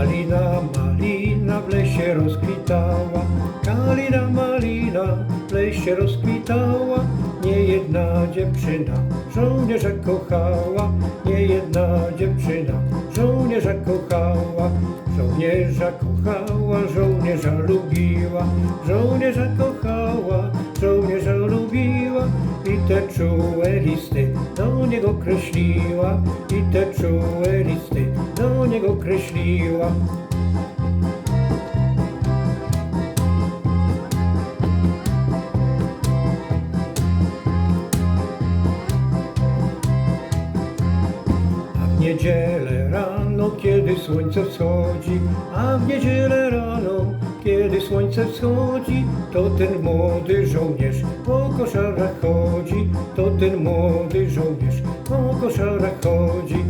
Malina, malina w lesie rozkwitała, kalina, malina w lesie rozkwitała. Nie jedna dziewczyna żołnierza kochała, nie jedna dziewczyna żołnierza kochała. Żołnierza kochała, żołnierza lubiła, żołnierza kochała te czułe listy do niego kreśliła, i te czułe listy do niego kreśliła. W niedzielę rano, kiedy słońce wschodzi, a w niedzielę rano, słońce wschodzi, to ten młody żołnierz po koszarach chodzi, to ten młody żołnierz po koszarach chodzi.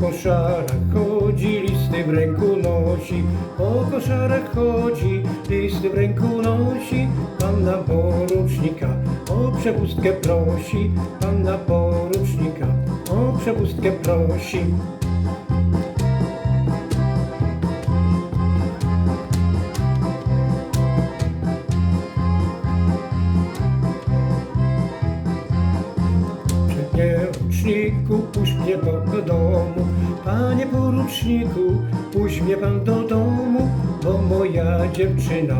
Po koszarach chodzi, listy w ręku nosi, po koszarach chodzi, listy w ręku nosi. Panna porucznika o przepustkę prosi, panna porucznika o przepustkę prosi. Poruczniku, puść mnie pan do domu. Panie poruczniku, puść mnie pan do domu, bo moja dziewczyna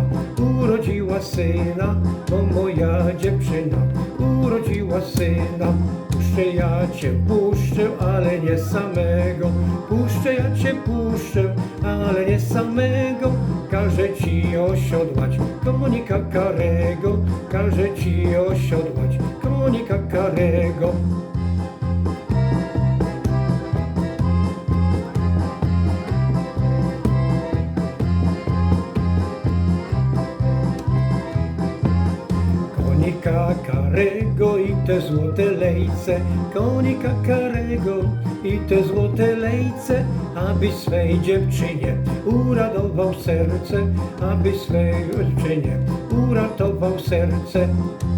urodziła syna, bo moja dziewczyna urodziła syna. Puszczę ja cię, puszczę, ale nie samego. Puszczę ja cię, puszczę, ale nie samego. Każę ci osiodłać konika karego, każę ci osiodłać konika karego. Te złote lejce, konika karego i te złote lejce, aby swej dziewczynie uradował serce, aby swej dziewczynie uratował serce.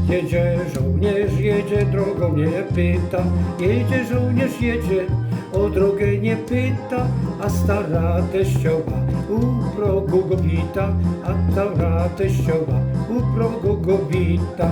Jedzie żołnierz, jedzie drogą nie pyta, jedzie żołnierz, jedzie, o drogę nie pyta, a stara teściowa u progu go wita, a stara teściowa u progu go wita.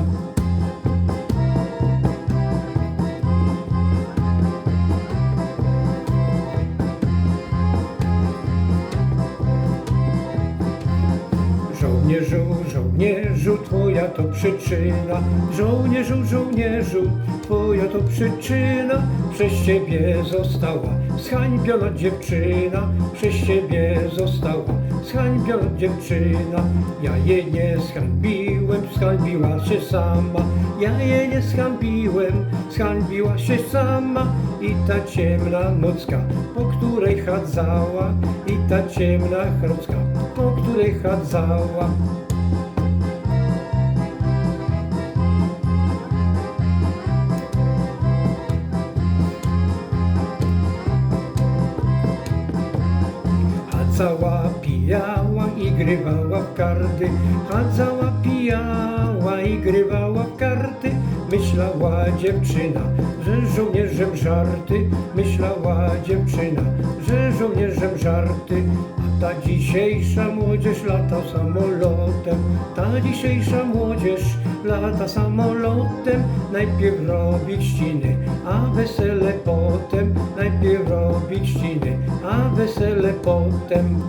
Żołnierzu, żołnierzu, twoja to przyczyna. Żołnierzu, żołnierzu, twoja to przyczyna. Przez ciebie została zhańbiona dziewczyna. Przez ciebie została zhańbiona dziewczyna. Ja jej nie zhańbiłem, zhańbiła się sama. Ja jej nie zhańbiłem, zhańbiła się sama. I ta ciemna nocka, po której chadzała. I ta ciemna nocka, chadzała. Chadzała, pijała i grywała w karty. Chadzała, pijała i grywała w karty. Myślała dziewczyna, że żołnierzem żarty. Myślała dziewczyna, że żołnierzem żarty. Ta dzisiejsza młodzież lata samolotem. Ta dzisiejsza młodzież lata samolotem. Najpierw robi ściny, a wesele potem. Najpierw robi ściny, a wesele potem.